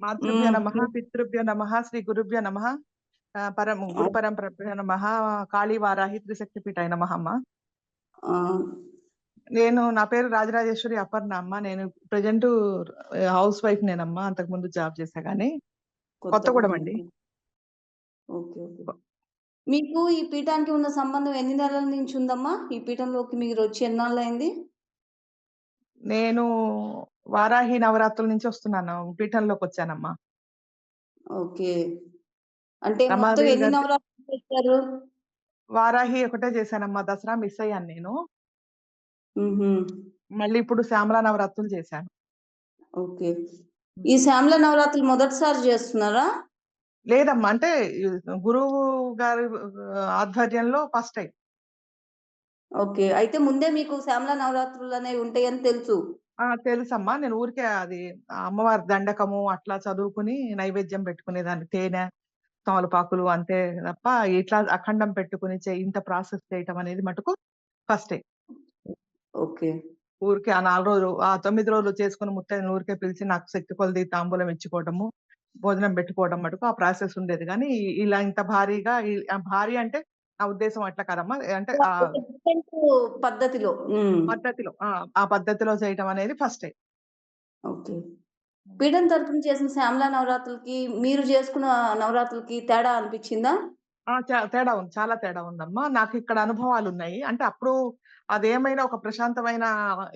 మాతృభ్యో. నమః. పితృభ్యో నమః, శ్రీ గురుభ్యో నమః. పరం గురు! పరంపరభ్యో నమః, కాళీ వారాహి త్రిశక్తి పీఠాయ నమః అమ్మ. నేను నా పేరు రాజరాజేశ్వరి అపర్ణ అమ్మ. నేను ప్రెజెంటు హౌస్ వైఫ్‌నేనమ్మా. అంతకుముందు జాబ్ చేశా గానీ. కొత్తగూడెం అండి. ఓకే. ఓకే. మీకు ఈ పీఠానికి ఉన్న సంబంధం ఎన్ని నెలల నుంచి ఉందమ్మా? ఈ పీఠంలోకి మీరొచ్చి ఎన్నాళ్ళయింది? నేను వారాహి నవరాత్రుల నుంచి వస్తున్నాను. పీఠంలోకొచ్చానమ్మా. ఓకే. అంటే మొత్తం ఎన్ని నవరాత్రులు చేశారు? వారాహి ఒకటే చేశానమ్మా. దసరా మిస్ అయ్యాను నేను. మళ్ళీ ఇప్పుడు శ్యామలా నవరాత్రులు చేశాను. ఓకే. ఈ శ్యామల నవరాత్రులు మొదటిసారి చేస్తున్నారా? లేదమ్మా. అంటే ఈ గురువు గారి ఆధ్వర్యంలో ఫస్ట్ టైమ్. ఓకే. అయితే ముందే మీకు శ్యామల నవరాత్రులనేవి ఉంటాయని తెలుసు. ఆ! తెలుసమ్మా. నేను ఊరికే అది అమ్మవారి దండకము అట్లా చదువుకొని నైవేద్యం పెట్టుకునేదాన్ని. తేనె, తమలపాకులు అంతే తప్ప ఇట్లా అఖండం పెట్టుకొని చే ఇంత ప్రాసెస్ చేయటం అనేది మటుకు ఫస్ట్ టైమ్. ఓకే. ఊరికే ఆ 4 రోజులు, ఆ 9 రోజులు చేసుకొని ముత్తైదులను ఊరికే పిలిచి నాకు శక్తి కొలది తాంబూలం ఇచ్చుకోవడము, భోజనం పెట్టుకోవడం మటుకు ఆ ప్రాసెస్ ఉండేది గానీ, ఇలా ఇంత భారీగా ఈ భారీ అంటే నా ఉద్దేశ్యం అట్లా కాదమ్మా. అంటే పద్ధతిలో. పద్ధతిలో. ఆ! ఆ పద్ధతిలో చేయటం అనేది ఫస్ట్. ఓకే. పీఠం తరపున చేసిన శ్యామల నవరాత్రులకి, మీరు చేసుకున్న నవరాత్రులకి తేడా అనిపిచ్చిందా? ఆ! చ తేడా ఉంది. చాలా తేడా ఉందమ్మా. అనుభవాలు ఉన్నాయి అంటే అప్పుడు అదేమైనా ఒక ప్రశాంతమైన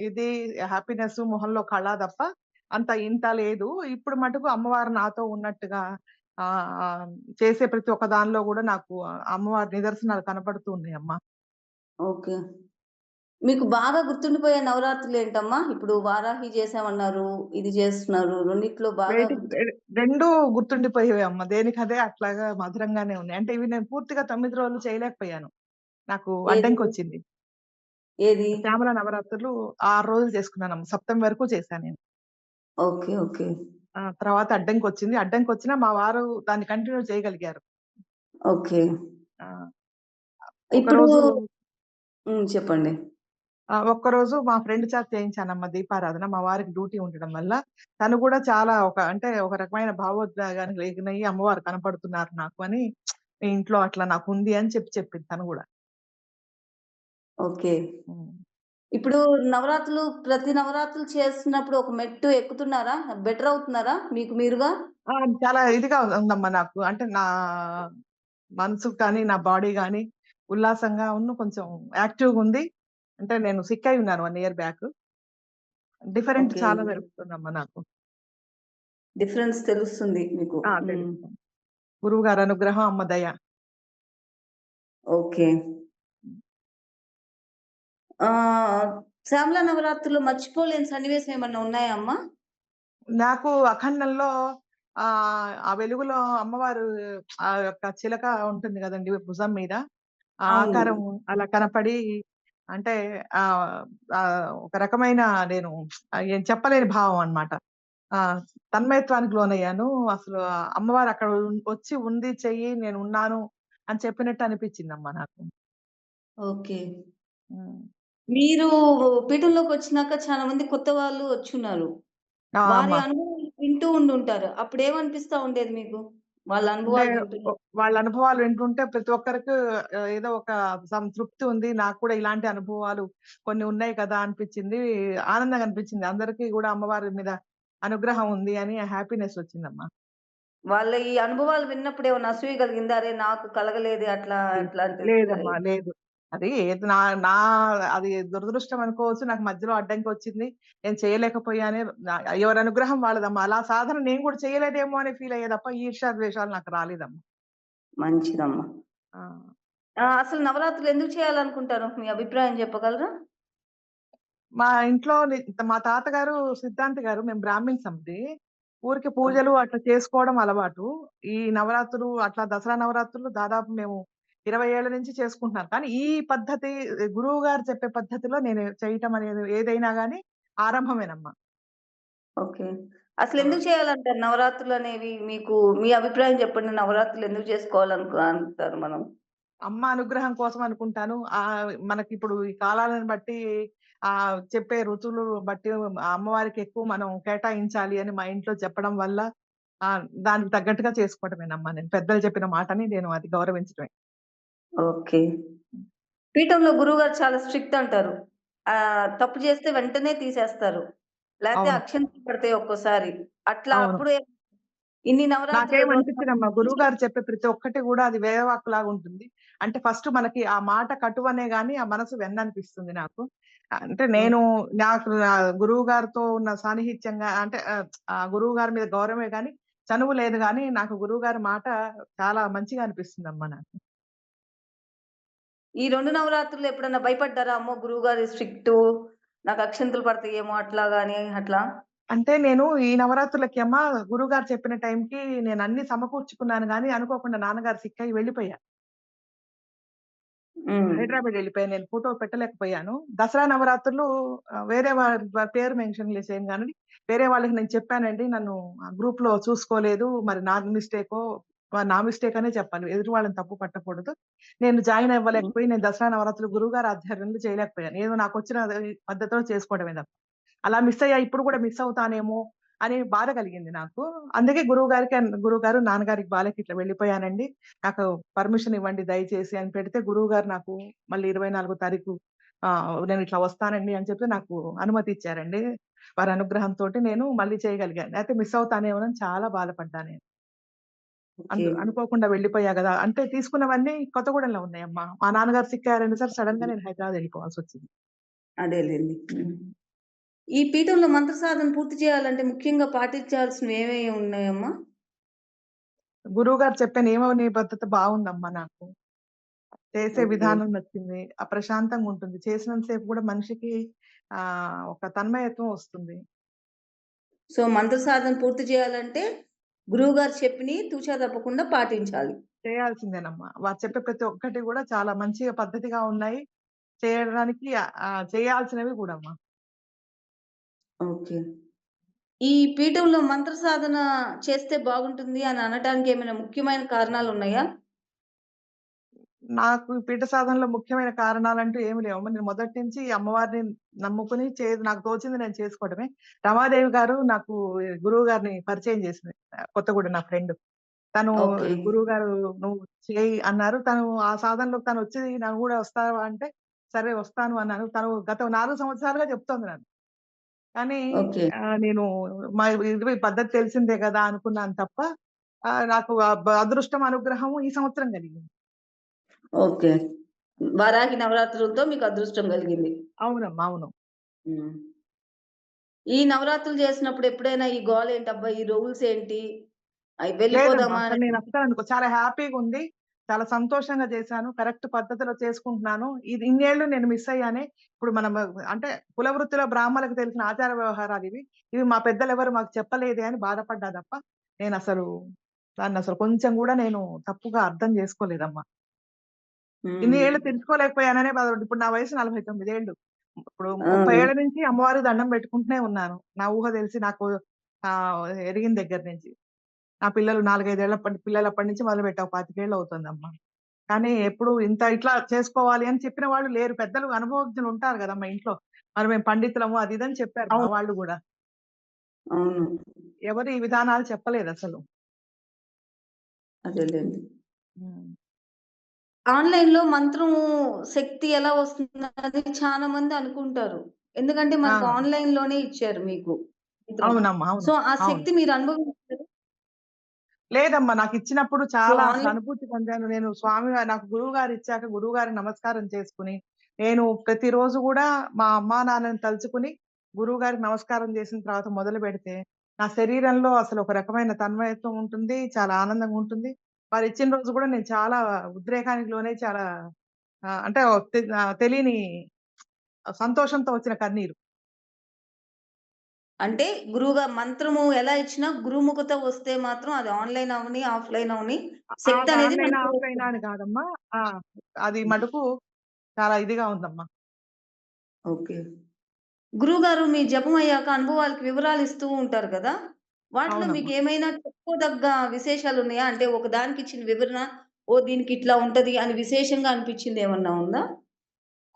ఇది హ్యాపీనెస్ మొహంలో కళ తప్ప అంత ఇంత లేదు. ఇప్పుడు మటుకు అమ్మవారు నాతో ఉన్నట్టుగా ఆ చేసే ప్రతి ఒక్క దానిలో కూడా నాకు అమ్మవారి నిదర్శనాలు కనపడుతూ ఉన్నాయమ్మా. ఓకే. మీకు బాగా గుర్తుండిపోయే నవరాత్రులేంటమ్మా? ఇప్పుడు వారాహి చేశామన్నారు, ఇది చేస్తున్నారు. రెండిట్లో బాగా వేటికి గుర్తు రె 2 గుర్తుండిపోయేవే అమ్మ. దేనికదే అట్లాగా మధురంగానే ఉన్నాయి. అంటే ఇవి నేను పూర్తిగా 9 రోజులు చేయలేకపోయాను. నాకు ఏది? అడ్డంకొచ్చింది. ఏది? శ్యామల నవరాత్రులు 6 రోజులు చేసుకున్నానమ్మ. సప్తమి వరకు చేశా నేను. ఓకే. ఓకే. ఆ! తర్వాత అడ్డంకొచ్చింది. అడ్డంకొచ్చినా మా వారు దాన్ని కంటిన్యూ చేయగలిగారు. ఓకే. ఇప్పుడు. చెప్పండి. ఒక్కరోజు మా ఫ్రెండ్ చేత చేయించానమ్మ దీపారాధన. మా వారికి డ్యూటీ ఉండడం వల్ల. తను కూడా చాలా ఒక అంటే ఒక రకమైన భావోద్వేగానికి లోనయ్యి అమ్మవారు కనపడుతున్నారు నాకు అని మీ ఇంట్లో అట్లా నాకుంది అని చెప్పి చెప్పింది తను గూడా. ఓకే. ఇప్పుడు నవరాత్రులు ప్రతి నవరాత్రులు చేస్తున్నప్పుడు ఒక మెట్టు ఎక్కుతున్నారా? బెటర్ అవుతున్నారా మీకు మీరుగా? చాలా ఇదిగా ఉందమ్మా నాకు. అంటే నా మనసుకు కానీ, నా బాడీ గాని ఉల్లాసంగా ఉన్ను కొంచెం యాక్టివ్‌గుంది. అంటే నేను సిక్ అయి ఉన్నాను 1 ఇయర్ బ్యాక్. Different okay. చాలా జరుగుతుందమ్మా నాకు. డిఫరెన్స్ తెలుస్తుంది మీకు. ఆ! హ్మ్. తెలుస్తుంది. గురువుగారి అనుగ్రహం, అమ్మ దయ. ఓకే. హ్మ్. ఆహ్, శ్యామల నవరాత్రులు మర్చిపోలేని సన్నివేశం ఏమన్నా ఉన్నాయా అమ్మా? నాకు అఖండంలో ఆహ్, ఆ వెలుగులో అమ్మవారు ఆ యొక్క చిలక ఉంటుంది గదండీ భుజం మీద. ఆ అవును. ఆకారం అలా కనపడి అంటే ఆహ్, ఒక రకమైన నేను ఏం చెప్పలేని భావం అన్నమాట. ఆ! తన్మయత్వానికి లోనయ్యాను. అసలు అమ్మవారు అక్కడ వచ్చి ఉంది చెయ్యి నేనున్నాను అని చెప్పినట్టు అనిపించిందమ్మా నాకు. ఓకే. మీరు పీఠంలోకొచ్చినాక చాలా మంది కొత్త వాళ్ళు వచ్చున్నారు. ఆ! వారి అమ్మ. అనుభవాలు వింటూ ఉండుంటారు. అప్పుడేమనిపిస్తా ఉండేది మీకు? వాళ్ళ అనుభవాలు వాళ్ళ అనుభవాలు వింటుంటే ప్రతి ఒక్కరికి ఏదో ఒక సంతృప్తి ఉంది. నాకు కూడా ఇలాంటి అనుభవాలు కొన్ని ఉన్నాయి కదా! అనిపించింది. ఆనందంగా అనిపించింది. అందరికీ గూడా అమ్మవారి మీద అనుగ్రహం ఉంది అని హ్యాపీనెస్ వచ్చిందమ్మా. వాళ్ళ ఈ అనుభవాలు విన్నప్పుడు ఏమన్నా అసూయ కలిగిందా? అరే! నాకు కలగలేదే అట్లా లే అట్లాంటిది. లేదమ్మా. లేదు. అది ఏది నా నా అది దురదృష్టం అనుకోవచ్చు. నాకు మధ్యలో అడ్డంకొచ్చింది. నేను చేయలేకపోయానే ఎవరి అనుగ్రహం వాళ్ళదమ్మా. అలా సాధన నేను కూడా చేయలేదేమో అని ఫీల్ అయ్యా తప్ప ద్వేషాలు నాకు రాలేదమ్మా. మంచిదమ్మా. అసలు నవరాత్రులు ఎందుకు చేయాలనుకుంటారు? మీ అభిప్రాయం చెప్పగలరా? మా ఇంట్లో మా తాతగారు సిద్ధాంతి గారు. మేము బ్రాహ్మిన్స్ అండి. ఊరికే. పూజలు అట్లా చేసుకోవడం అలవాటు. ఈ నవరాత్రులు అట్లా దసరా నవరాత్రులు దాదాపు మేము 20 ఏళ్ళ నుంచి చేసుకుంటున్నాం. కానీ ఈ పద్ధతి గురువు గారు చెప్పే పద్ధతిలో నేను చేయటం అనేది ఏదైనా గాని ఆరంభమేనమ్మా. ఓకే. ఆ! అసలెందుకు చేయాలంటారు నవరాత్రులనేవి? మీకు మీ అభిప్రాయం చెప్పండి. నవరాత్రులు ఎందుకు చేసుకోవాలనుకు అంటారు మనం? అమ్మ అనుగ్రహం కోసం అనుకుంటాను. ఆహ్, మనకిప్పుడు ఈ కాలాలను బట్టి ఆహ్, చెప్పే ఋతువులు బట్టి అమ్మవారికి ఎక్కువ మనం కేటాయించాలి అని మా ఇంట్లో చెప్పడం వల్ల ఆహ్, దానికి తగ్గట్టుగా చేసుకోవడమేనమ్మా నేను. పెద్దలు చెప్పిన మాటని నేను అది గౌరవించడమే. ఓకే. పీఠంలో గురువుగారు చాలా స్ట్రిక్ట్ అంటారు. ఆహ్, తప్పు చేస్తే వెంటనే తీసేస్తారు. లేతే అవును. అక్షింతలు పడతాయి ఒక్కోసారి. అట్లా అవును. అప్పుడే ఇన్ని నవరాత్రుల నాకేమనిపించిందమ్మా గురువుగారు చెప్పే ప్రతి ఒక్కటి గూడా అది వేదవాక్కులాగా ఉంటుంది. అంటే ఫస్ట్ మనకి ఆ మాట కటువనే గాని ఆ మనసు వెన్ననిపిస్తుంది నాకు. అంటే. నేను నాకు గురువు గారితో ఉన్న సాన్నిహిత్యంగా అంటే ఆహ్, ఆ గురువు గారి మీద గౌరవమే గాని, చనువు లేదు గానీ నాకు గురువు గారి మాట చాలా మంచిగా అనిపిస్తుందమ్మా నాకు. ఈ 2 నవరాత్రులు ఎప్పుడన్నా భయపడ్డారా? అమ్మో! గురువుగారు స్ట్రిక్టు. నాకు అక్షింతలు పడతాయేమో అట్లా గాని అట్లా? అంటే నేను ఈ నవరాత్రులకి అమ్మ గురువుగారు చెప్పిన టైంకి నేనన్నీ సమకూర్చుకున్నాను గానీ అనుకోకుండా నాన్నగారు సిక్కయ్యి వెళ్ళిపోయా. హ్మ్. హైదరాబాద్ ఎళ్ళిపోయాను. నేను ఫోటో పెట్టలేకపోయాను. దసరా నవరాత్రులు వేరే వారి వ పేరు మెన్షన్ చేయను గాని, వేరే వాళ్ళకి నేను చెప్పానండి. నన్ను ఆహ్, గ్రూప్‌లో చూసుకోలేదు. మరి నా మిస్టేకో నా మిస్టేక్ అనే చెప్పాలి. ఎదుటి వాళ్ళని తప్పు పట్టకూడదు. నేను జాయిన్. అవ్వలేకపోయి నేను దసరా నవరాత్రులు గురువుగారి ఆధ్వర్యంలో చేయలేకపోయాను. ఏదో నాకొచ్చిన ఆహ్, పద్ధతిలో చేసుకోవడమే తప్ప. అలా మిస్ అయ్యా. ఇప్పుడు కూడా మిస్ అవుతానేమో అని బాధ కలిగింది నాకు. అందుకే గురువుగారికి అన్ గురువుగారు, నాన్నగారికి బాలకి ఇట్లా వెళ్ళిపోయానండి. నాకు పర్మిషన్ ఇవ్వండి దయచేసి అని పెడితే గురువుగారు నాకు మళ్ళీ 24 తారీఖు ఆహ్, నేను ఇట్లా వస్తానండి అని చెప్పి నాకు అనుమతి ఇచ్చారండి. వారి అనుగ్రహంతోటి నేను మళ్ళీ చేయగలిగాను. లేతే మిస్ అవుతానేమోనని చాలా బాధపడ్డా నేను. అందు అనుకోకుండా వెళ్ళిపోయా గదా! అంటే తీసుకున్నవన్నీ కొత్తగూడెంలో ఉన్నాయమ్మా. మా నాన్నగారు సిక్కారని సార్ సడెన్‌గా నేను హైదరాబాద్ ఎళ్ళిపోవాల్సొచ్చింది. అదేలెండి. హ్మ్. హ్మ్. ఈ పీఠంలో మంత్ర సాధన పూర్తి చేయాలంటే ముఖ్యంగా పాటించాల్సినవి ఏమేమి ఉన్నాయమ్మా? గురువుగారు చెప్పే నియమ నిబద్ధత బావుందమ్మా నాకు. చేసే. విధానం నచ్చింది. ఆ ప్రశాంతంగా ఉంటుంది. చేసినంత సేపు గూడా మనిషికి ఆహ్, ఒక తన్మయత్వం వస్తుంది. సో, మంత్ర సాధన పూర్తి చేయాలంటే గురువుగారు చెప్పినయి తూచా తప్పకుండా పాటించాలి. చేయాల్సిందేనమ్మా. వారు చెప్పే ప్రతి ఒక్కటి గూడా చాలా మంచిగా పద్ధతిగా ఉన్నాయి. చేయడానికి చేయాల్సినవి గూడమ్మా. ఓకే. ఈ పీఠంలో మంత్ర సాధన చేస్తే బాగుంటుంది అని అనటానికి ఏమైనా ముఖ్యమైన కారణాలున్నాయా? నాకు ఈ పీఠ సాధనలో ముఖ్యమైన కారణాలంటూ ఏమి లేవమ్మా. నేను మొదటి నుంచి అమ్మవారిని నమ్ముకొని చే నాకు తోచింది నేను చేసుకోవడమే. రమాదేవి గారు నాకు గురువు గారిని పరిచయం చేసింది. కొత్తగూడెం నా ఫ్రెండ్. తను ఓకే. గురువుగారు "నువ్వు చెయ్యి" అన్నారు. తను ఆ సాధనలోకి తనొచ్చి "నువ్వు గూడా వస్తావా?" అంటే, సరే వస్తాను అన్నాను. తను గత 4 సంవత్సరాలుగా చెప్తోంది నాకు. కానీ నేను మా ఇది పద్ధతి తెలిసిందే గదా! అనుకున్నాను తప్ప నాకు అదృష్టం, అనుగ్రహం ఈ సంవత్సరం కలిగింది. ఓకే. వారాహి నవరాత్రులతో మీకు అదృష్టం కలిగింది. అవునమ్మా. అవును. ఈ నవరాత్రులు చేసినప్పుడు ఎప్పుడైనా ఈ గోలేంటబ్బా! ఈ రూల్స్ ఏంటి? లేదమ్మా. వెళ్ళిపోదామా అసలు నేనస్సలనుకో చాలా హ్యాపీగుంది. చాలా సంతోషంగా చేశాను. కరెక్ట్ పద్ధతిలో చేసుకుంటున్నాను. ఇది ఇన్నేళ్ళు నేను మిస్ అయ్యానే. ఇప్పుడు మనం అంటే కుల వృత్తిలో బ్రాహ్మణులకు తెలిసిన ఆచార వ్యవహారాలివి. ఇవి మా పెద్దలెవరు మాకు చెప్పలేదే అని బాధపడ్డా తప్ప, నేనసలు దాన్నసలు కొంచెం గూడా నేను తప్పుగా అర్థం చేసుకోలేదమ్మా. ఇన్ని. ఏళ్ళు తెలుసుకోలేకపోయాననే బాధపడ్డా. ఇప్పుడు నా వయసు 49 ఏళ్ళు. ఇప్పుడు! 30 ఏళ్ళ నుంచి అమ్మవారికి దండం పెట్టుకుంటూనే ఉన్నాను. నా ఊహ తెలిసి నాకు ఎరిగిన దగ్గర నుంచి. నా పిల్లలు 4, 5 ఏళ్ళప్పటి పిల్లలప్పటి నుంచి మొదలుపెట్టా. ఒక 25 ఏళ్ళు అవుతుందమ్మా. కానీ ఎప్పుడు ఇంత ఇట్లా చేసుకోవాలి అని చెప్పిన వాళ్ళు లేరు. పెద్దలు అనుభవజ్ఞులు ఉంటారు గదమ్మా ఇంట్లో. మరి మేము పండితులము అది ఇది అని చెప్పారు. వాళ్ళు. అవును. ఎవరు ఈ విధానాలు చెప్పలేదసలు. అదేలెండి. హ్మ్. ఆన్‌లైన్‌లో మంత్రం శక్తి ఎలా వస్తుందన్నది చాలా మంది అనుకుంటారు. ఎందుకంటే మనకు ఆ! ఆన్‌లైన్‌లోనే ఇచ్చారు మీకు మంత్రం. అవునమ్మా. అవును. సో, ఆ అవును. శక్తి మీరు అనుభవించారా? లేదమ్మా. నాకిచ్చినప్పుడు సో, చాలా అసలు ఆన్‌లైన్ అనుభూతి పొందాను. నేను స్వామి వారు నాకు గురువుగారిచ్చాక గురువుగారికి నమస్కారం చేసుకొని, నేను ప్రతిరోజు గూడా మా అమ్మా, నాన్నని తలుచుకుని గురువుగారికి నమస్కారం చేసిన తర్వాత మొదలుపెడితే, నా శరీరంలో అసలు ఒక రకమైన తన్మయత్వం ఉంటుంది. చాలా ఆనందంగా ఉంటుంది. వారిచ్చిన రోజు గూడా నేను చాలా ఉద్రేకానికి లోనై చాలా అంటే తె తెలియని సంతోషంతో వచ్చిన కన్నీరు. అంటే గురువుగా మంత్రము ఎలా ఇచ్చినా గురుముఖత వస్తే మాత్రం అది ఆన్‌లైన్ అవ్వని, ఆఫ్‌లైన్ అవ్వని శక్తి అనేది ఆన్‌లైనా, మనకి ఆఫ్‌లైనా వస్తుంది. అని కాదమ్మా. ఆ! అది. మటుకు చాలా ఇదిగా ఉందమ్మా. ఓకే. గురువుగారు మీ జపం అయ్యాక అనుభవాలకి వివరాలు ఇస్తూ ఉంటారు కదా! వాటిలో అవునమ్మా. మీకేమైనా చెప్పుకోదగ్గ విశేషాలున్నాయా? అంటే ఒక దానికిచ్చిన వివరణ, ఓహ్! దీనికిట్లా ఉంటది అని విశేషంగా అనిపించిందేమన్నా ఉందా?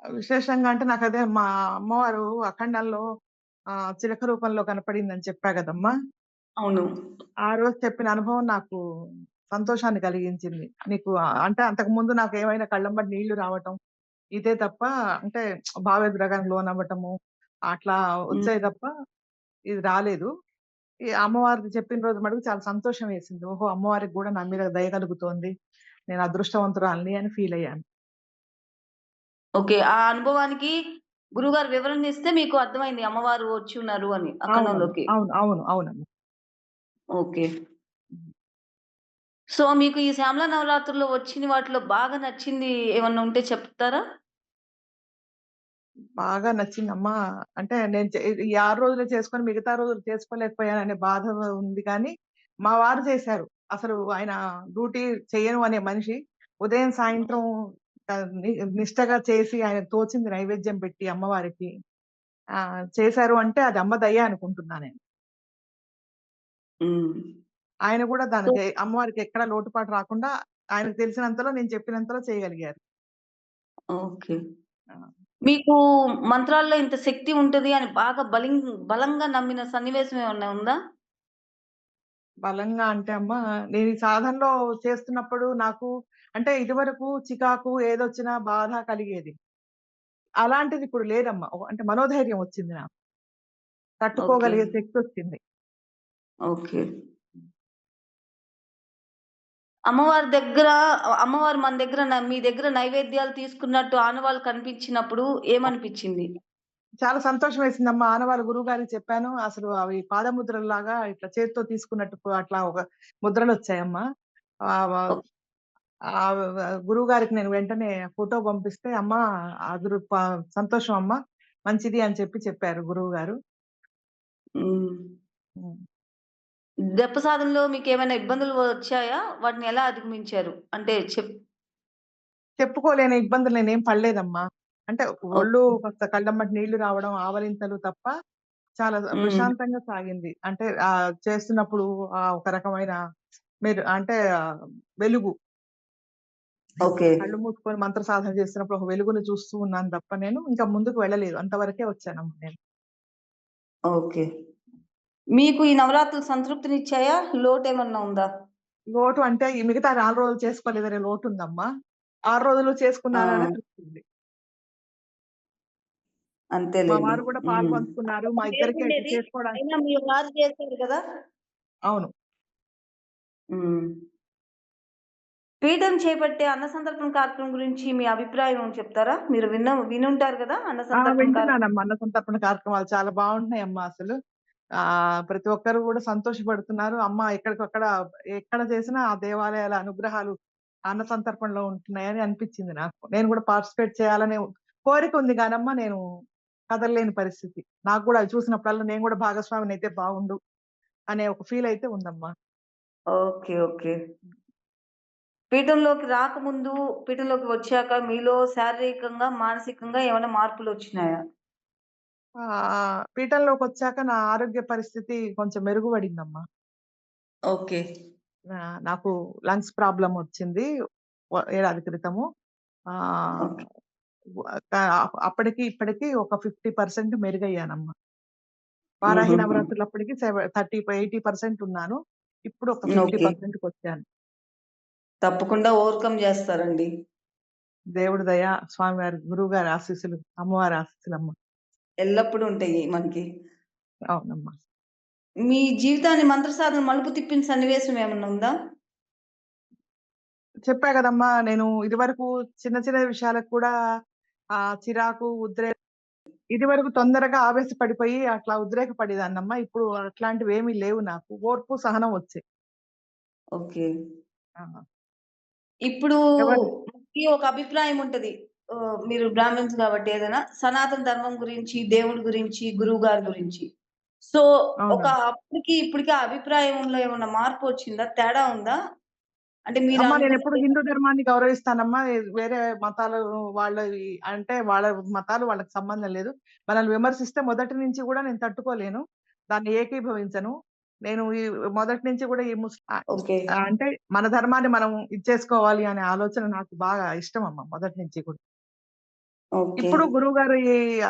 విశేషంగా అంటే నాకదే మా అమ్మవారు అఖండంలో ఆహ్, చిలక రూపంలో కనపడిందని చెప్పా గదమ్మా! అవును. ఆ రోజు చెప్పిన అనుభవం నాకు సంతోషాన్ని కలిగించింది. నీకు ఆహ్, అంటే అంతకుముందు నాకేమైనా కళ్ళెంబట నీళ్ళు రావటం, ఇదే తప్ప అంటే భావోద్వేగానికి లోనవ్వటము, అట్లా హ్మ్. వచ్చాయి తప్ప ఇది రాలేదు. ఈ అమ్మవారిది చెప్పిన రోజు మటుకు చాలా సంతోషం వేసింది. ఓహో! అమ్మవారికి గూడా నా మీద దయ కలుగుతోంది. నేను అదృష్టవంతురాలిని అని ఫీలయ్యాను. ఓకే. ఆ అనుభవానికి గురువుగారు వివరణ ఇస్తే మీకు అర్థమైంది అమ్మవారు వచ్చున్నారు అని అవునమ్మా. అఖండంలోకి. అవును. అవును. అవునమ్మా. ఓకే. సో, మీకు ఈ శ్యామల నవరాత్రుల్లో వచ్చిన వాటిలో బాగా నచ్చింది ఏమన్నా ఉంటే చెప్తారా? బాగా నచ్చిందమ్మా. అంటే నేను చే ఈ 6 రోజులే చేసుకొని మిగతా రోజులు చేసుకోలేకపోయాననే బాధ ఉంది కానీ, మా వారు చేశారు. అసలు ఆయన డ్యూటీ చెయ్యను అనే మనిషి. ఉదయం, సాయంత్రం ఆహ్, ని నిష్టగా చేసి ఆయనకు తోచింది నైవేద్యం పెట్టి అమ్మవారికి ఆహ్, చేశారు అంటే అది అమ్మ దయ అనుకుంటున్నా నేను. హ్మ్. ఆయన గూడా సో దానికి అమ్మవారికి ఎక్కడ లోటుపాటు రాకుండా ఆయనకు తెలిసినంతలో నేను చెప్పినంతలో చేయగలిగారు. ఓకే. ఆ! మీకు మంత్రాల్లో ఇంత శక్తి ఉంటది అని బాగా బలిం బలంగా నమ్మిన సన్నివేశం ఏమన్నా ఉందా? బలంగా అంటే అమ్మా, నేను ఈ సాధనలో చేస్తున్నప్పుడు నాకు అంటే ఇదివరకు చికాకు ఏదొచ్చినా బాధ కలిగేది. అలాంటిది ఇప్పుడు లేదమ్మా. అంటే మనోధైర్యం వచ్చింది నాకు. ఓకే. తట్టుకోగలిగే శక్తొచ్చింది. ఓకే. అమ్మవారి దగ్గర అమ్మవారు మన దగ్గర మీ దగ్గర నైవేద్యాలు తీసుకున్నట్టు ఆనవాళ్ళు కనిపించినప్పుడు ఏమనిపిచ్చింది? చాలా సంతోషం వేసిందమ్మా. ఆనవాళ్ళ గురువుగారికి చెప్పాను. అసలు అవి పాదముద్రల్లాగా ఇట్లా చేత్తో తీసుకున్నట్టు అట్లా ఒక ముద్రలొచ్చాయమ్మా. ఆహ్, వ ఓ ఆహ్, వ గురువుగారికి నేను వెంటనే ఫోటో పంపిస్తే, "అమ్మా అదురు సంతోషం అమ్మా. మంచిది" అని చెప్పి చెప్పారు గురువుగారు. హ్మ్. జప సాధనలో మీకేమైనా ఇబ్బందులు వచ్చాయా? వాటిని ఎలా అధిగమించారు? అంటే చెప్ చెప్పుకోలేని ఇబ్బందులు నేనేం పడలేదమ్మా. అంటే ఒళ్ళు. కాస్త కళ్ళెమ్మట నీళ్ళు రావడం, ఆవలింతలు తప్ప చాలా. ప్రశాంతంగా సాగింది. అంటే ఆహ్, చేస్తున్నప్పుడు ఆహ్, ఒక రకమైన మీరు అంటే వెలుగు. ఓకే. కళ్ళు మూసుకొని మంత్ర సాధన చేస్తున్నప్పుడు ఒక వెలుగుని చూస్తూ ఉన్నాను తప్ప నేను ఇంకా ముందుకు వెళ్ళలేదు. అంతవరకే వచ్చానమ్మా నేను. ఓకే. మీకు ఈ నవరాత్రులు సంతృప్తినిచ్చాయా? లోటేమన్నా ఉందా? లోటు అంటే ఈ మిగతా 4 రోజులు చేసుకోలేదనే లోటుందమ్మా. 6 రోజులు ఆ! చేసుకున్నాననే తృప్తుంది. మా. వారు కూడా పాలు. పంచుకున్నారు. మా ఇద్దరికీ. చేసుకోవడానికి మీ వారు చేశారు గదా! అవును. హ్మ్. పీఠం చేపట్టే అన్న సంతర్పణ కార్యక్రమం గురించి మీ అభిప్రాయం చెప్తారా? మీరు విన్న వినుంటారు గదా! అన్న. వింటున్నానమ్మా. అన్న సంతర్పణ కార్యక్రమాలు చాలా బావుంటున్నాయమ్మా అసలు. ఆ ప్రతి ఒక్కరు కూడా సంతోషపడుతున్నారు. అమ్మ ఎక్కడికక్కడ ఎక్కడ చేసినా ఆ దేవాలయాల అనుగ్రహాలు అన్న సంతర్పణలో ఉంటున్నాయని అనిపించింది నాకు. నేను కూడా పార్టిసిపేట్ చేయాలనే కోరిక ఉంది గానమ్మా నేను కదలలేని పరిస్థితి. నాకు కూడా అవి చూసినప్పుడల్లా నేను గూడా భాగస్వామినైతే బావుండు అనే ఒక ఫీల్ అయితే ఉందమ్మా. ఓకే. ఓకే. పీఠంలోకి రాకముందు, పీఠంలోకి వచ్చాక మీలో శారీరకంగా, మానసికంగా ఏమైనా మార్పులొచ్చినాయా? ఆహ్, పీఠంలోకొచ్చాక నా ఆరోగ్య పరిస్థితి కొంచెం మెరుగుపడిందమ్మా. ఓకే. నాకు లంగ్స్ ప్రాబ్లమ్ వచ్చింది. వ ఏడాది క్రితము. ఆహ్, ఓకే. వ క అప్పటికి ఇప్పటికి ఒక 50% మెరుగయ్యానమ్మా. వారాహి హుహుహు. నవరాత్రులప్పటికి సెవ 30 80% ఉన్నాను. ఇప్పుడు ఒక ఓకే. 50%కొచ్చాను. తప్పకుండా ఓవర్‌కమ్ జేస్తారండి. దేవుడి దయ, స్వామివారి గురువుగారి ఆశీస్సులు, అమ్మవారి ఆశీస్సులమ్మ. ఎల్లప్పుడూ ఉంటాయి మనకి. అవునమ్మా. మీ జీవితాన్ని మంత్ర సాధన మలుపు తిప్పిన సన్నివేశం ఏమన్నా ఉందా? చెప్పా గదమ్మా! నేను ఇదివరకు చిన్న చిన్న విషయాలకు కూడా ఆహ్, చిరాకు, ఉద్రేకం ఇదివరకు తొందరగా ఆవేశపడిపోయి అట్లా ఉద్రేకపడేదాన్నమ్మా. ఇప్పుడు అట్లాంటివేమీ లేవు నాకు. ఓర్పు, సహనం వచ్చాయి. ఓకే. ఆ! ఇప్పుడు ఒక అభిప్రాయం ఉంటది. మీరు బ్రాహ్మిన్స్ గాబట్టి ఏదైనా సనాతన ధర్మం గురించి, దేవుడి గురించి, గురువుగారి గురించి. సో, ఒక. అప్పటికి, ఇప్పటికి అభిప్రాయంలో ఏమన్నా మార్పొచ్చిందా? తేడా ఉందా? అంటే మీరు అమ్మ అనుకున్న నేనెప్పుడు హిందూ ధర్మాన్ని గౌరవిస్తానమ్మా. వేరే మతాలు వాళ్ళవి అంటే వాళ్ళ మతాలు వాళ్ళకి సంబంధం లేదు. మనల్ని విమర్శిస్తే మొదటి నుంచి గూడా నేను తట్టుకోలేను. దాన్ని ఏకీభవించను. నేను ఈ మొదటి నుంచి గూడా ఈ ముస్ ఆహ్, ఓకే. అంటే మన ధర్మాన్ని మనం ఇది చేసుకోవాలి అనే ఆలోచన నాకు బాగా ఇష్టమమ్మ మొదటి నుంచి కూడా. ఇప్పుడు గురువుగారి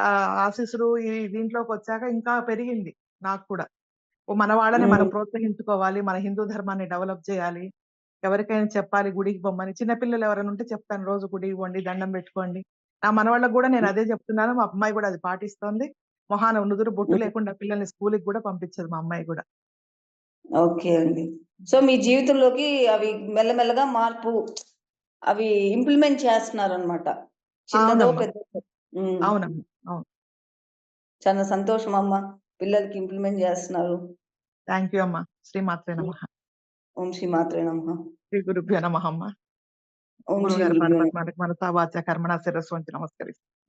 ఆహ్, ఆశీస్సులు ఈ దీంట్లోకొచ్చాక ఇంకా పెరిగింది నాకు కూడా. మన వాళ్ళని మనం. ప్రోత్సహించుకోవాలి. మన హిందూ ధర్మాన్ని డెవలప్ చేయాలి. ఎవరికైనా చెప్పాలి గుడికి పొమ్మని. చిన్న పిల్లలు ఎవరైనా ఉంటే చెప్తాను రోజు గుడికి పొండి, దండం పెట్టుకోండి. నా మనవళ్ళకి గూడా నేను హ్మ్. అదే చెప్తున్నాను. మా అమ్మాయి గూడా అది పాటిస్తోంది. మొహాన నుదురు బొట్టు. లేకుండా పిల్లల్ని స్కూలుకి గూడా పంపించదు మా అమ్మాయి గూడా. ఓకే అండి. సో, మీ జీవితంలోకి అవి మెల్లమెల్లగా మార్పు అవి ఇంప్లిమెంట్ చేస్తున్నారనమాట. చిన్నదో. అవునమ్మా. చాలా సంతోషం అమ్మ. పిల్లలకి ఇంప్లిమెంట్ జేస్తున్నారు. థాంక్ యూ అమ్మా. శ్రీమాత్రే హ్మ్. నమః. ఓం శ్రీ మాత్రే నమః. శ్రీ గురుభ్యో నమః అమ్మ.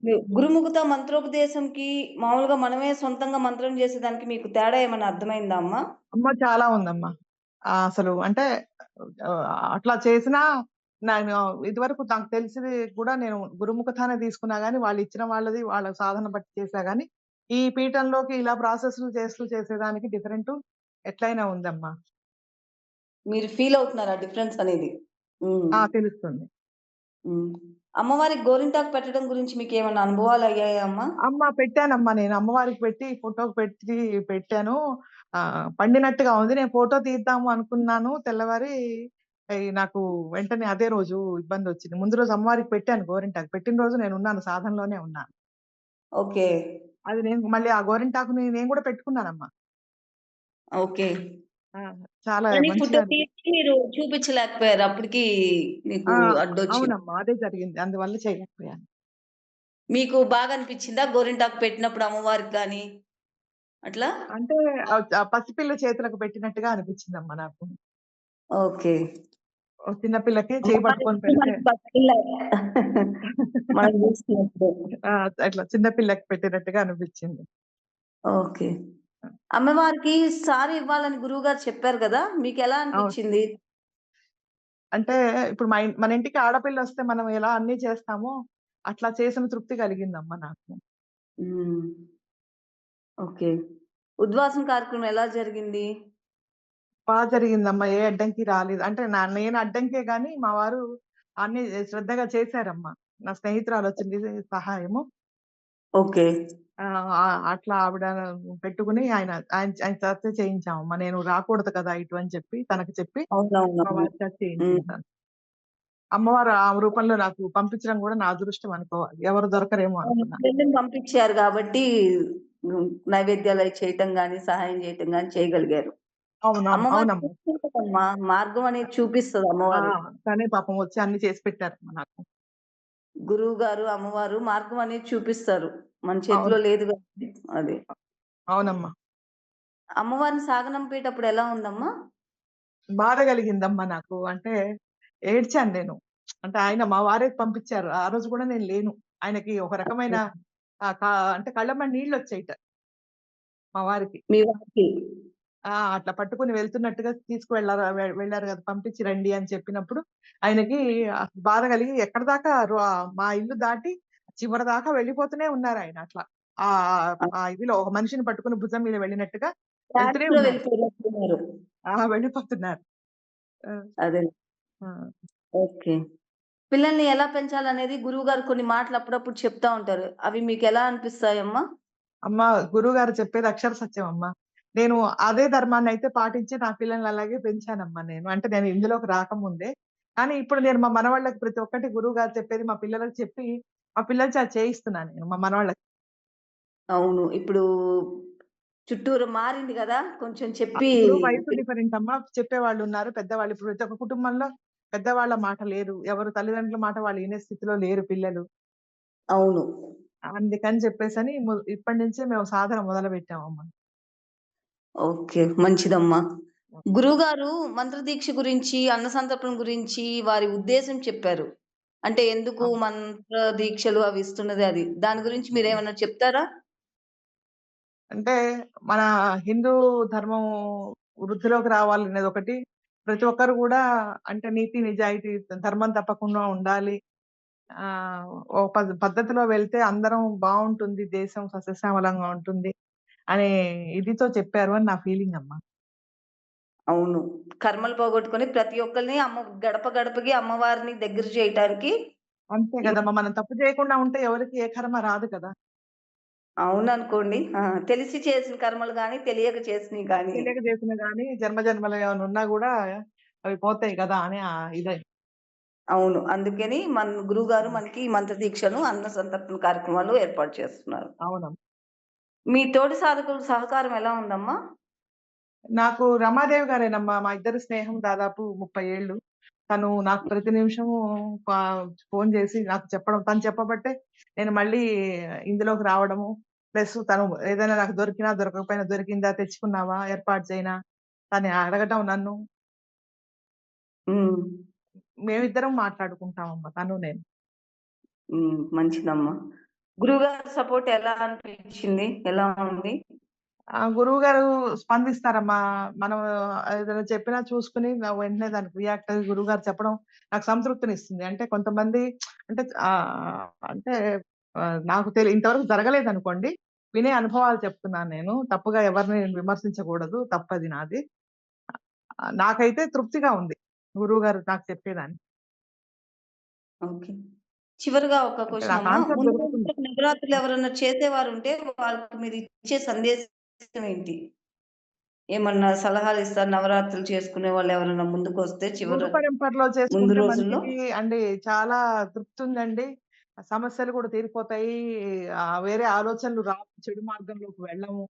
శ్రీ గురుముఖత మంత్రోపదేశంకి మామూలుగా మనమే సొంతంగా మంత్రం చేసేదానికి మీకు తేడా ఏమన్నా అర్థమైందా అమ్మ? అమ్మ చాలా ఉందమ్మా. అసలు అంటే అట్లా చేసినా నేను ఇదివరకు నాకు తెలిసింది కూడా నేను గురుముఖతానే తీసుకున్నా గానీ, వాళ్ళిచ్చిన వాళ్ళది వాళ్ళ సాధన బట్టి చేశా గానీ, ఈ పీఠంలోకి ఇలా ప్రాసెస్‌లు చేస్తూ చేసేదానికి డిఫరెంటు ఎట్లైనా ఉందమ్మా. మీరు ఫీల్ అవుతున్నారా డిఫరెన్స్ అనేది? తెలుస్తుంది. అమ్మవారికి గోరింటాకు పెట్టడం గురించి మీకేమన్నా అనుభవాలయ్యాయా అమ్మ? అమ్మ పెట్టానమ్మా నేను. అమ్మవారికి పెట్టి ఫోటోకి పెట్టి పెట్టాను. పండినట్టుగా ఉంది. నేను ఫోటో తీద్దాము అనుకున్నాను. తెల్లవారి నాకు వెంటనే అదే రోజు ఇబ్బందొచ్చింది. ముందు రోజు అమ్మవారికి పెట్టాను గోరింటాకు. పెట్టిన రోజు నేనున్నాను సాధనలోనే ఉన్నాను. ఓకే. అది నేను మళ్ళీ ఆ గోరింటాకుని నేను గూడా పెట్టుకున్నానమ్మా. ఓకే. ఆ! చాలా కానీ ఫోటో మంచిగా అనిపి తీసి మీరు చూపించలేకపోయారు. అప్పటికి మీకు ఆ! అడ్డొచ్చింది. అవునమ్మా. అదే జరిగింది. అందువల్ల చేయలేకపోయాను. మీకు బాగా అనిపిచ్చిందా గోరింటాకు పెట్టినప్పుడు అమ్మవారికి గాని? అట్లా? అంటే ఆ పసిపిల్ల చేతులకు పెట్టినట్టుగా అనిపించిందమ్మా నాకు. ఓకే. చిన్న పిల్లకి అమ్మవారు పట్టుకొని పెడితే! అట్లా చిన్న పిల్లకి పెట్టినట్టుగా అనిపించింది. ఓకే. అమ్మవారికి సారీ ఇవ్వాలని గురువుగారు చెప్పారు గదా! మీకెలా అవును. అనిపిచ్చింది? అంటే ఇప్పుడు మా మన ఇంటికి ఆడపిల్లొస్తే మనం ఎలా అన్నీ చేస్తామో, అట్లా చేసిన తృప్తి కలిగిందమ్మా నాకు. ఓకే. ఉద్వాసన కార్యక్రమం ఎలా జరిగింది? బా జరిగిందమ్మా. ఏ అడ్డంకి రాలేదు. అంటే నా నేను అడ్డంకే గాని మా వారు అన్నీ శ్రద్ధగా చేశారమ్మా. నా స్నేహితురాలొచ్చింది సహాయము. ఓకే. అట్లా ఆవిడ పెట్టుకొని ఆయన ఆయన ఆయన చేతే చేయించామమ్మా. నేను రాకూడదు కదా! ఇటు అని చెప్పి తనకి చెప్పి మా అవునవునవును. వారి చేత హ్మ్. చేయించుకున్నాను. అమ్మవారు ఆ రూపంలో నాకు పంపించడం గూడా నా అదృష్టం అనుకోవాలి. ఎవరు దొరకరేమో అవును. అనుకున్నా. ఫ్రెండ్‌ని పంపించారు గాబట్టి హ్మ్. నైవేద్యాలయి చేయటం గాని, సహాయం చేయటం గాని చేయగలిగారు. అవునవును. అమ్మవారు అవునమ్మా. మార్గం అనేది చూపిస్తది ఆ! అమ్మవారు. తనే పాపం వచ్చి అన్నీ చేసి పెట్టారమ్మా నాకు. గురువుగారు, అమ్మవారు మార్గం అనేది చూపిస్తారు. మన అవును. చేతిలో లేదు అది. అవునమ్మా. అమ్మవారిని సాగనంపేటప్పుడు ఎలా ఉందమ్మా? బాధ కలిగిందమ్మా నాకు. అంటే ఏడ్చాను నేను. అంటే ఆయన మా వారే పంపించారు. ఆ రోజు గూడా నేను లేను. ఆయనకి ఒక రకమైన ఆహ్, క అంటే కళ్ళెమ్మట నీళ్ళొచ్చాయిట. మా వారికి. మీ వారికి. ఆ! అట్లా పట్టుకొని వెళ్తున్నట్టుగా తీసుకువెళ్ళారు వె వెళ్ళారు గదా! పంపించి రండి అని చెప్పినప్పుడు, ఆయనకి బాధ కలిగి ఎక్కడిదాకా రొ మా ఇల్లు దాటి చివరి దాకా వెళ్ళిపోతూనే ఉన్నారాయన అట్లా. ఆహ్, ఆ! ఆ ఇదిలో ఒక మనిషిని పట్టుకొని భుజం మీద వెళ్ళినట్టుగా ఉన్నారు. వెళ్ళిపోతున్నారు. అదే. ఓకే. పిల్లల్ని ఎలా పెంచాలనేది గురువుగారు కొన్ని మాటలు అప్పుడప్పుడు చెప్తా ఉంటారు. అవి మీకెలా అనిపిస్తాయమ్మా? అమ్మ గురువుగారు చెప్పేది అక్షర సత్యం అమ్మ. నేను అదే ధర్మాన్నయితే పాటించి నా పిల్లల్ని అలాగే పెంచానమ్మా నేను. అంటే నేను ఇందులోకి రాకముందే. కానీ ఇప్పుడు నేను మా మనవళ్ళకి ప్రతి ఒక్కటి గురువుగారు చెప్పేది మా పిల్లలకి చెప్పి, మా పిల్లల చేత చేయిస్తున్నాను నేను మా మనవళ్ళకి. అవును. ఇప్పుడు చుట్టూరు మారింది గదా! కొంచెం! చెప్పి వయసు డిఫరెంట్ అమ్మా. చెప్పేవాళ్ళున్నారు. పెద్దవాళ్ళు ఇప్పుడు ప్రతి ఒక్క కుటుంబంలో పెద్దవాళ్ళ మాట లేదు. ఎవరు తల్లిదండ్రుల మాట వాళ్ళు ఇనే స్థితిలో లేరు పిల్లలు. అవును. అందుకని చెప్పేసని ము ఇప్పటి నుంచే మేము సాధన మొదలుపెట్టామమ్మా. ఓకే. మంచిదమ్మా. గురువుగారు మంత్రదీక్ష గురించి, అన్న సంతర్పణ గురించి వారి ఉద్దేశ్యం చెప్పారు. అంటే ఎందుకు. మంత్ర దీక్షలు అవి ఇస్తున్నది అది. దాని గురించి మీరేమన్నా చెప్తారా? అంటే మన హిందూ ధర్మం వృద్ధిలోకి రావాలనేదొకటి. ప్రతి ఒక్కరు గూడా అంటే నీతి, నిజాయితీ, ధర్మం తప్పకుండా ఉండాలి. పద్ పద్ధతిలో వెళ్తే అందరం బావుంటుంది. దేశం సస్యశ్యామలంగా ఉంటుంది. అనే ఇదితో చెప్పారు అని నా ఫీలింగ్ అమ్మా. అవును. కర్మలు పోగొట్టుకొని ప్రతి ఒక్కళ్ళని అమ్మ గడప గడపకి అమ్మవారిని దగ్గర చేయటానికి అంతే ఇవ్ గదమ్మా! మనం తప్పు చేయకుండా ఉంటే ఎవరికీ ఏ కర్మ రాదు కదా! అవుననుకోండి. ఆ! తెలిసి చేసిన కర్మలు గాని, తెలియక చేసినయి గాని. తెలియక చేసిన గాని జన్మ జన్మలో ఏమైనా ఉన్నా గూడా అవి పోతాయి గదా! అని ఇదే. అవును. అందుకని మన గురువుగారు మనకి ఈ మంత్ర దీక్షను, అన్న సంతర్పణ కార్యక్రమాలు ఏర్పాటు చేస్తున్నారు. అవునమ్మా. మీ తోటి సాధకుల సహకారం ఎలా ఉందమ్మా? నాకు రమాదేవి గారేనమ్మా. మా ఇద్దరి స్నేహం దాదాపు 30 ఏళ్ళు. తను నాకు ప్రతి నిమిషము పా ఫోను జేసి నాకు చెప్పడం, తను చెప్పబట్టే నేను మళ్ళీ ఇందులోకి రావడము. ప్లస్ తను ఏదైనా నాకు దొరికినా, దొరకకపోయినా దొరికిందా, తెచ్చుకున్నావా, ఏర్పాటు చేయనా, తను అడగటం నన్ను. మేమిద్దరం మాట్లాడుకుంటామమ్మా తను నేను. హ్మ్. గురువుగారి సపోర్ట్ ఎలా అనిపించింది? ఎలా ఉంది? ఆ! గురువుగారు స్పందిస్తారమ్మా. మనం ఏదైనా చెప్పినా చూసుకొని వెంటనే దానికి రియాక్ట్ అయ్యి గురువుగారు చెప్పడం నాకు సంతృప్తినిస్తుంది. అంటే కొంతమంది అంటే అంటే నాకు తెలి ఇంతవరకు జరగలేదనుకోండి. వినే అనుభవాలు చెప్తున్నాను నేను. తప్పుగా ఎవరిని విమర్శించకూడదు. తప్పది నాది. నాకైతే తృప్తిగా ఉంది. గురువుగారు నాకు చెప్పేదాన్ని. ఓకే. చివరగా ఒక అంటే క్వెషన్ నాకు అమ్మా. ఆన్సర్ ముందు దొరుకుతుంది. రోజుల్లో నవరాత్రులు ఎవరైనా చేసేవారుంటే వాళ్ళకి మీరు ఇచ్చే సందేశం ఏంటి? ఏమన్నా సలహాలిస్తారు నవరాత్రులు చేసుకునే వాళ్ళు ఎవరైనా ముందుకొస్తే చివర గురు పరంపరలో ముందు రోజుల్లో? అండి చాలా తృప్తుందండి. సమస్యలు కూడా తీరిపోతాయి. వేరే ఆలోచనలు రావు. చెడు మార్గంలోకి వెళ్ళము.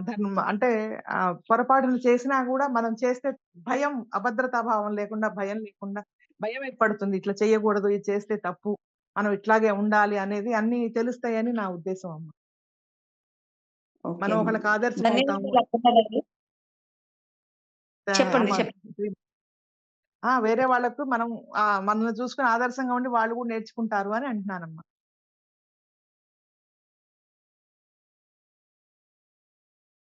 ధర్మ అంటే ఆహ్, పొరపాటులు చేసినా గూడా మనం చేస్తే భయం, అభద్రతా భావం లేకుండా, భయం లేకుండా భయం ఏర్పడుతుంది. ఇట్లా చేయకూడదు, ఇది చేస్తే తప్పు. మనం ఇట్లాగే ఉండాలి అనేది అన్నీ తెలుస్తాయని నా ఉద్దేశం అమ్మ. మనం. ఒకళ్ళకి ఆదర్శం అవుతాము. చెప్పండి. వేరే వాళ్ళకు మనం మనల్ని చూసుకొని ఆదర్శంగా ఉండి వాళ్ళు కూడా నేర్చుకుంటారు అని అంటున్నానమ్మా.